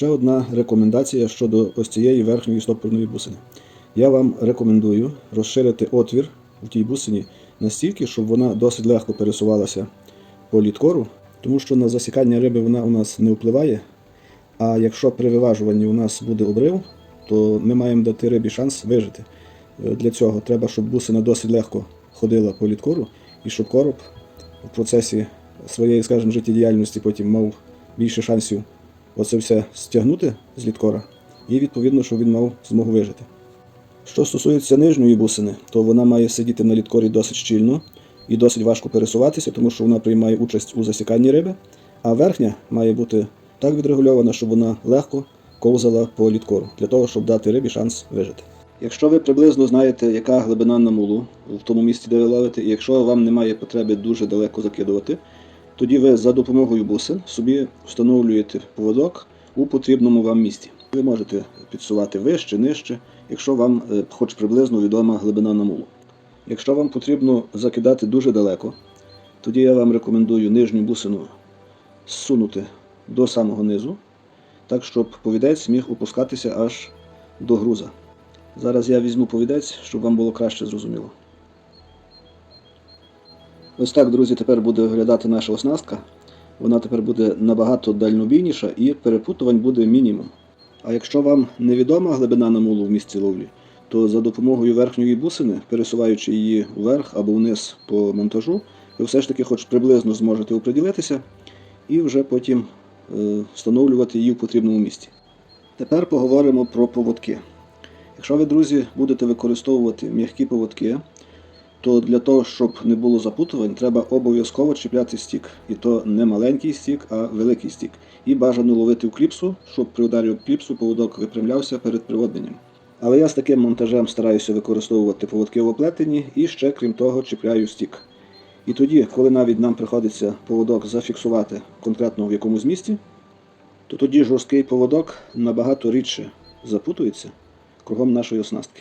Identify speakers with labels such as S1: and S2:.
S1: Ще одна рекомендація щодо ось цієї верхньої стопорної бусини. Я вам рекомендую розширити отвір в тій бусині настільки, щоб вона досить легко пересувалася по літкору, тому що на засікання риби вона у нас не впливає. А якщо при виважуванні у нас буде обрив, то ми маємо дати рибі шанс вижити. Е, Для цього треба, щоб бусина досить легко ходила по літкору, і щоб короб в процесі своєї, скажімо, життєдіяльності потім мав більше шансів оце все стягнути з літкора, і відповідно, щоб він мав змогу вижити. Що стосується нижньої бусини, то вона має сидіти на літкорі досить щільно і досить важко пересуватися, тому що вона приймає участь у засіканні риби, а верхня має бути так відрегульована, щоб вона легко ковзала по літкору, для того, щоб дати рибі шанс вижити. Якщо ви приблизно знаєте, яка глибина на мулу в тому місці, де ви ловите, і якщо вам немає потреби дуже далеко закидувати, тоді ви за допомогою бусин собі встановлюєте поводок у потрібному вам місці. Ви можете підсувати вище, нижче, якщо вам е, хоч приблизно відома глибина на мулу. Якщо вам потрібно закидати дуже далеко, тоді я вам рекомендую нижню бусину зсунути до самого низу, так щоб повідець міг опускатися аж до груза. Зараз я візьму повідець, щоб вам було краще зрозуміло. Ось так, друзі, тепер буде виглядати наша оснастка. Вона тепер буде набагато дальнобійніша і перепутувань буде мінімум. А якщо вам невідома глибина намулу в місці ловлі, то за допомогою верхньої бусини, пересуваючи її вверх або вниз по монтажу, ви все ж таки хоч приблизно зможете оприділитися і вже потім е, встановлювати її в потрібному місці. Тепер поговоримо про поводки. Якщо ви, друзі, будете використовувати м'які поводки, то для того, щоб не було запутувань, треба обов'язково чіпляти стік. І то не маленький стік, а великий стік. І бажано ловити в кліпсу, щоб при ударі об кліпсу поводок випрямлявся перед приводненням. Але я з таким монтажем стараюся використовувати поводки в оплетенні і ще, крім того, чіпляю стік. І тоді, коли навіть нам приходиться поводок зафіксувати конкретно в якомусь місці, то тоді жорсткий поводок набагато рідше запутується кругом нашої оснастки.